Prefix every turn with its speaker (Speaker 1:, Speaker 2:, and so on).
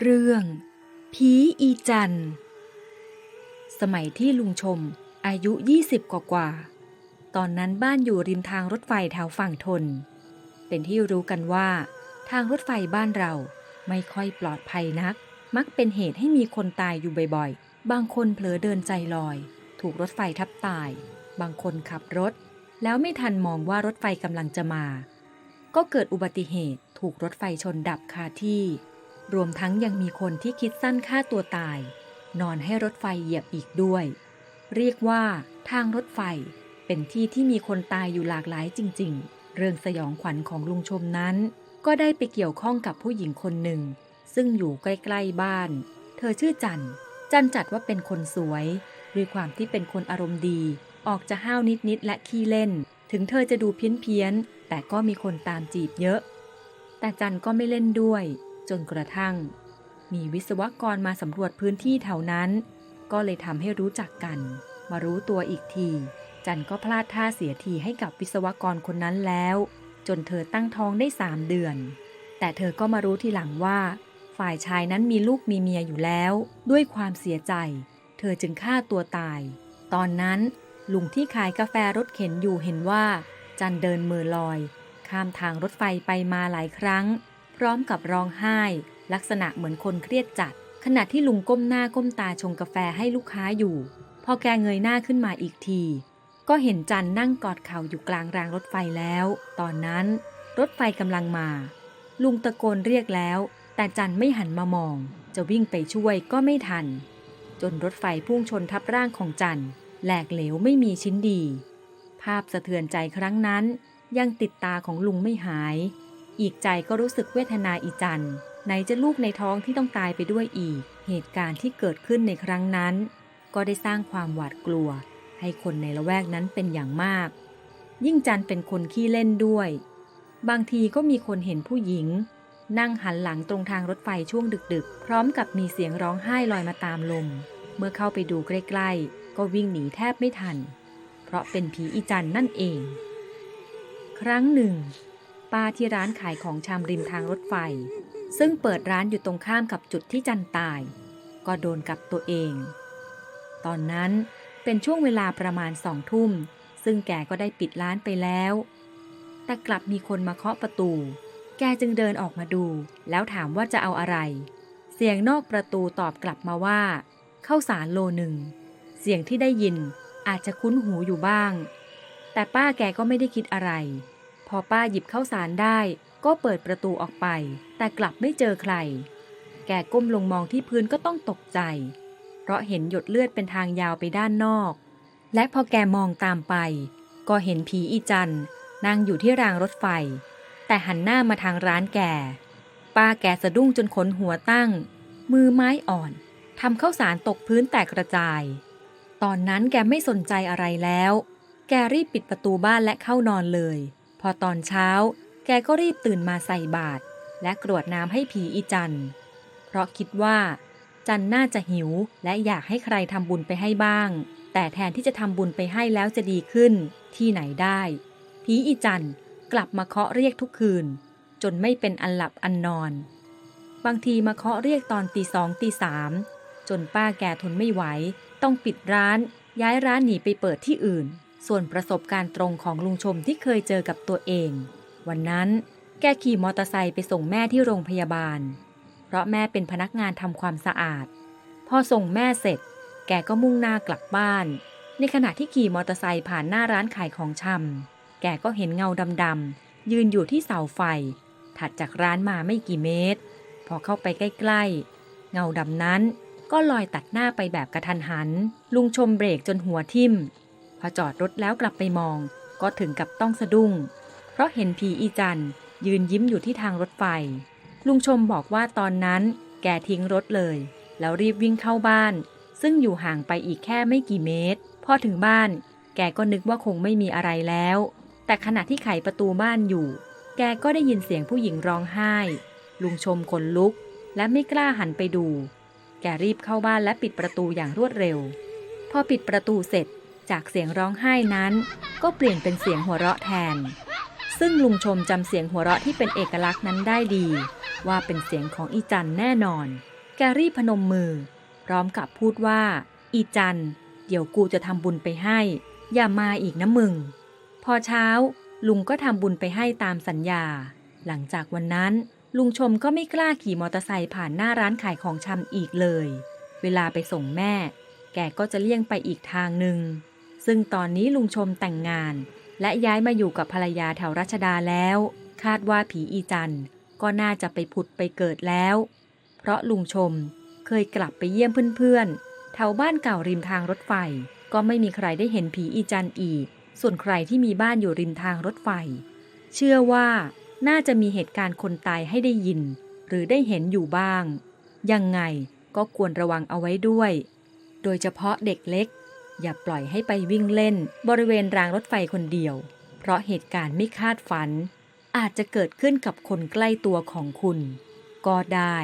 Speaker 1: เรื่อง ผีอีจัน สมัยที่ลุงชม อายุ 20 กว่ากว่า ตอนนั้นบ้านอยู่ริมทางรถไฟแถวฝั่งทน เป็นที่รู้กันว่า ทางรถไฟบ้านเราไม่ค่อยปลอดภัยนัก มักเป็นเหตุให้มีคนตายอยู่บ่อยๆ บางคนเผลอเดินใจลอย ถูกรถไฟทับตาย บางคนขับรถ แล้วไม่ทันมองว่ารถไฟกำลังจะมา ก็เกิดอุบัติเหตุถูกรถไฟชนดับคาที่ รวมทั้งยังมีคนที่คิดสั้นฆ่าตัวตาย นอนให้รถไฟเหยียบอีกด้วย เรียกว่าทางรถไฟเป็นที่ที่มีคนตายอยู่หลากหลายจริง ๆ เรื่องสยองขวัญของลุงชมนั้น ก็ได้ไปเกี่ยวข้องกับผู้หญิงคนหนึ่ง ซึ่งอยู่ใกล้ๆบ้าน เธอชื่อจันจันจัดว่าเป็นคนสวย ด้วยความที่เป็นคนอารมณ์ดี ออกจะห้าวนิดๆและขี้เล่น ถึงเธอจะดูเพี้ยนๆแต่ก็มีคนตามจีบเยอะ แต่จันก็ไม่เล่นด้วย จนกระทั่ง มีวิศวกรมาสำรวจพื้นที่แถวนั้น ก็เลยทำให้รู้จักกัน มารู้ตัวอีกที จันก็พลาดท่าเสียทีให้กับวิศวกรคนนั้นแล้ว จนเธอตั้งท้องได้สามเดือน แต่เธอก็มารู้ทีหลังว่า ฝ่ายชายนั้นมีลูกมีเมียอยู่แล้ว ด้วยความเสียใจ เธอจึงฆ่าตัวตาย ตอนนั้นลุงที่ขายกาแฟรถเข็นอยู่เห็นว่า จันเดินมือลอย ข้ามทางรถไฟไปมาหลายครั้ง พร้อมกับร้องไห้ ลักษณะเหมือนคนเครียดจัด ขณะที่ลุงก้มหน้าก้มตาชงกาแฟให้ลูกค้าอยู่ พอแกเงยหน้าขึ้นมาอีกที ก็เห็นจันนั่งกอดเข่าอยู่กลางรางรถไฟแล้ว ตอนนั้น รถไฟกำลังมา ลุงตะโกนเรียกแล้ว แต่จันไม่หันมามอง จะวิ่งไปช่วยก็ไม่ทัน จนรถไฟพุ่งชนทับร่างของจันแหลกเหลวไม่มีชิ้นดี ภาพสะเทือนใจครั้งนั้น ยังติดตาของลุงไม่หาย อีกใจก็รู้สึกเวทนาอีจันไหนจะลูกในท้องที่ต้องตายไปด้วยอีก เหตุการณ์ที่เกิดขึ้นในครั้งนั้น ก็ได้สร้างความหวาดกลัว ให้คนในละแวกนั้นเป็นอย่างมาก ยิ่งจันเป็นคนขี้เล่นด้วย บางทีก็มีคนเห็นผู้หญิง นั่งหันหลังตรงทางรถไฟช่วงดึกๆ พร้อมกับมีเสียงร้องไห้ลอยมาตามลม เมื่อเข้าไปดูใกล้ๆ ก็วิ่งหนีแทบไม่ทัน เพราะเป็นผีอีจันนั่นเอง ครั้งหนึ่ง ป้าที่ร้านขายของชำริมทางรถไฟ ซึ่งเปิดร้านอยู่ตรงข้ามกับจุดที่จันตาย ก็โดนกับตัวเอง ตอนนั้นเป็นช่วงเวลาประมาณสองทุ่ม ซึ่งแกก็ได้ปิดร้านไปแล้ว แต่กลับมีคนมาเคาะประตู แกจึงเดินออกมาดู แล้วถามว่าจะเอาอะไร เสียงนอกประตูตอบกลับมาว่าข้าวสารโลหนึ่ง เสียงที่ได้ยินอาจจะคุ้นหูอยู่บ้าง แต่ป้าแกก็ไม่ได้คิดอะไร พอป้าหยิบข้าวสารได้ ก็เปิดประตูออกไป แต่กลับไม่เจอใคร แกก้มลงมองที่พื้นก็ต้องตกใจ เพราะเห็นหยดเลือดเป็นทางยาวไปด้านนอก และพอแกมองตามไป ก็เห็นผีอีจันนั่งอยู่ที่รางรถไฟ แต่หันหน้ามาทางร้านแก ป้าแกสะดุ้งจนขนหัวตั้ง มือไม้อ่อนทำข้าวสารตกพื้นแตกกระจาย ตอนนั้นแกไม่สนใจอะไรแล้ว แกรีบปิดประตูบ้านและเข้านอนเลย พอตอนเช้า แกก็รีบตื่นมาใส่บาตรและกรวดน้ำให้ผีอีจัน เพราะคิดว่า จันน่าจะหิวและอยากให้ใครทำบุญไปให้บ้าง แต่แทนที่จะทำบุญไปให้แล้วจะดีขึ้น ที่ไหนได้ ผีอีจันกลับมาเคาะเรียกทุกคืน จนไม่เป็นอันหลับอันนอน บางทีมาเคาะเรียกตอนตีสองตีสามจนป้าแกทนไม่ไหว ต้องปิดร้านย้ายร้านหนีไปเปิดที่อื่น ส่วนประสบการณ์ตรงของลุงชมที่เคยเจอกับตัวเอง วันนั้นแกขี่มอเตอร์ไซค์ไปส่งแม่ที่โรงพยาบาล เพราะแม่เป็นพนักงานทำความสะอาด พอส่งแม่เสร็จ แกก็มุ่งหน้ากลับบ้าน ในขณะที่ขี่มอเตอร์ไซค์ผ่านหน้าร้านขายของชำแกก็เห็นเงาดำๆยืนอยู่ที่เสาไฟ ถัดจากร้านมาไม่กี่เมตร พอเข้าไปใกล้ๆ เงาดำนั้นก็ลอยตัดหน้าไปแบบกระทันหัน ลุงชมเบรกจนหัวทิ่ม พอจอดรถแล้วกลับไปมอง ก็ถึงกับต้องสะดุ้ง เพราะเห็นผีอีจันยืนยิ้มอยู่ที่ทางรถไฟ ลุงชมบอกว่าตอนนั้นแกทิ้งรถเลย แล้วรีบวิ่งเข้าบ้าน ซึ่งอยู่ห่างไปอีกแค่ไม่กี่เมตร พอถึงบ้าน แกก็นึกว่าคงไม่มีอะไรแล้ว แต่ขณะที่ไขประตูบ้านอยู่ แกก็ได้ยินเสียงผู้หญิงร้องไห้ ลุงชมขนลุก และไม่กล้าหันไปดู แกรีบเข้าบ้านและปิดประตูอย่างรวดเร็ว พอปิดประตูเสร็จ จากเสียงร้องไห้นั้น ก็เปลี่ยนเป็นเสียงหัวเราะแทน ซึ่งลุงชมจำเสียงหัวเราะที่เป็นเอกลักษณ์นั้นได้ดี ว่าเป็นเสียงของอีจันแน่นอน แกรี่พนมมือ พร้อมกับพูดว่า อีจัน เดี๋ยวกูจะทำบุญไปให้ อย่ามาอีกนะมึง พอเช้า ลุงก็ทำบุญไปให้ตามสัญญา หลังจากวันนั้น ลุงชมก็ไม่กล้าขี่มอเตอร์ไซค์ผ่านหน้าร้านขายของชำอีกเลย เวลาไปส่งแม่ แกก็จะเลี่ยงไปอีกทางหนึ่ง ซึ่งตอนนี้ลุงชมแต่งงาน และย้ายมาอยู่กับภรรยาแถวรัชดาแล้ว คาดว่าผีอีจันก็น่าจะไปผุดไปเกิดแล้ว เพราะลุงชมเคยกลับไปเยี่ยมเพื่อนๆแถวบ้านเก่าริมทางรถไฟ ก็ไม่มีใครได้เห็นผีอีจันอีก ส่วนใครที่มีบ้านอยู่ริมทางรถไฟ เชื่อว่าน่าจะมีเหตุการณ์คนตายให้ได้ยิน หรือได้เห็นอยู่บ้าง ยังไงก็ควรระวังเอาไว้ด้วย โดยเฉพาะเด็กเล็ก อย่าปล่อยให้ไปวิ่งเล่น บริเวณรางรถไฟคนเดียว เพราะเหตุการณ์ไม่คาดฝัน อาจจะเกิดขึ้นกับคนใกล้ตัวของคุณ ก็ได้